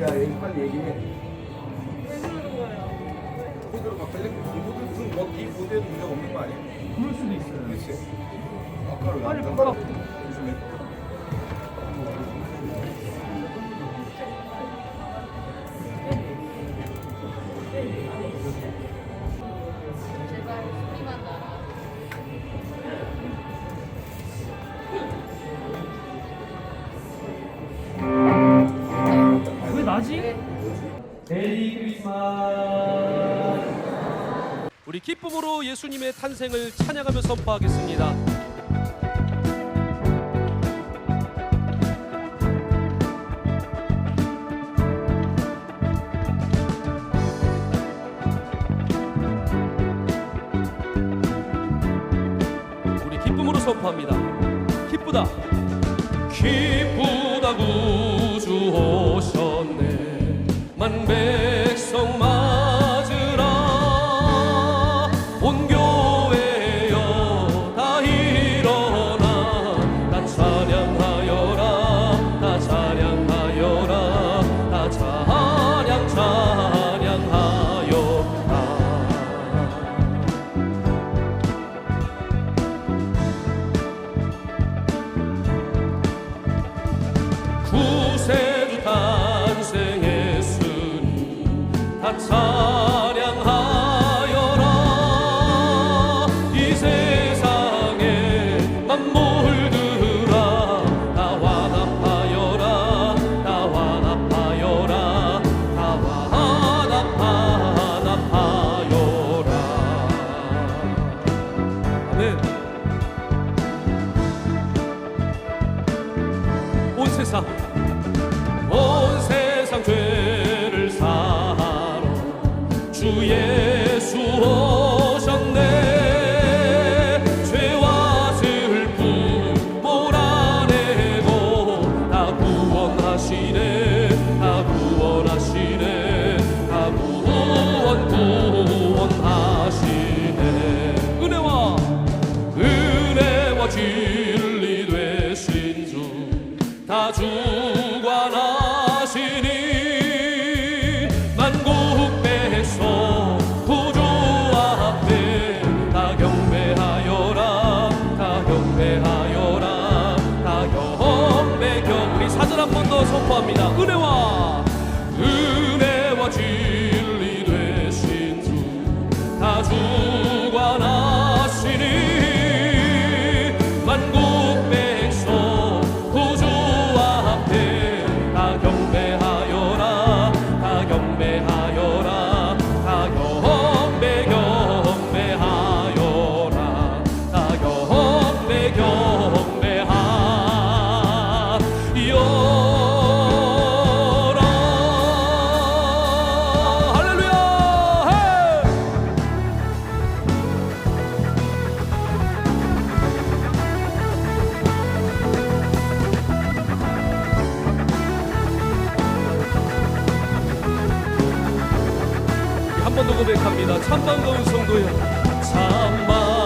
야, 얘기 빨리 얘기해. 왜 그러는 거예요? 코드로 막 빨리 이분들 무슨 뭐이 무대도 문제가 없는 거 아니야? 그럴 수도 있어요. 그렇지. 아까로 빨리 바꿔. 요즘에. Thank you. 기쁨으로 예수님의 탄생을 찬양하며 선포하겠습니다. 선포합니다. 기쁘다. 上. 한 번 더 고백합니다. 참 반가운 성도여, 찬반.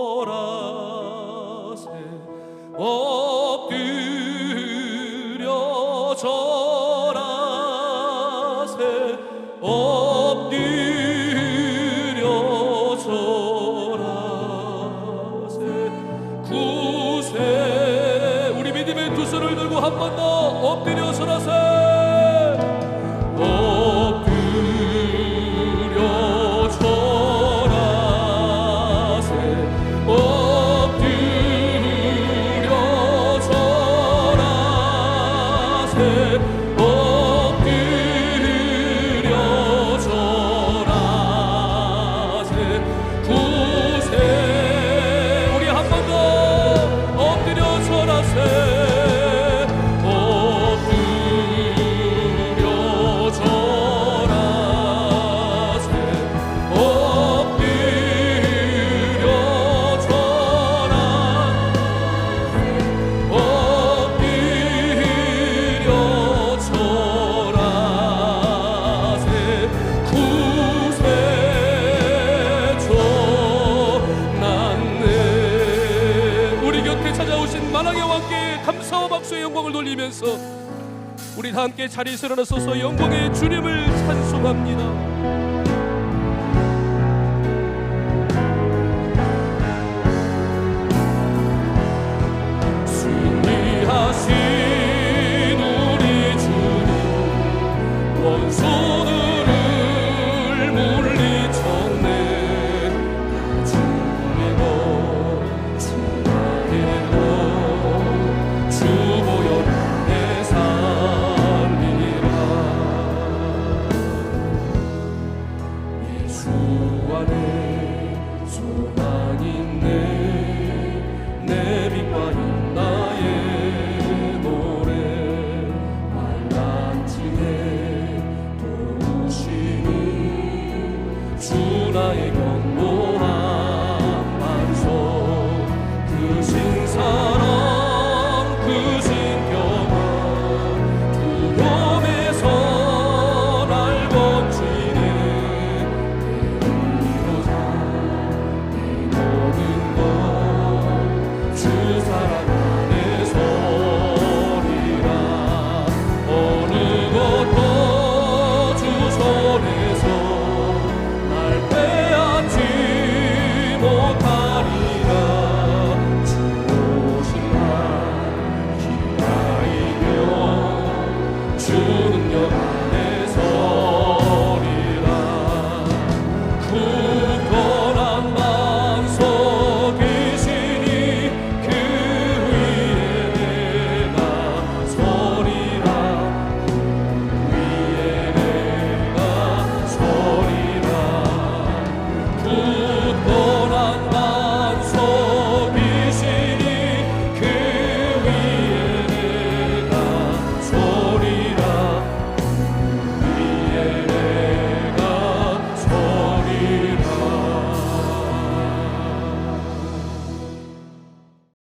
엎드려져라 새 엎드려져라 새 엎드려져라 새 구세. 우리 믿음의 두 손을 들고 한 번 더 엎드려서라 새 Hause 하나님께 감사와 박수의 영광을 돌리면서 우리 다 함께 자리에 일어나서서 영광의 주님을 찬송합니다. water.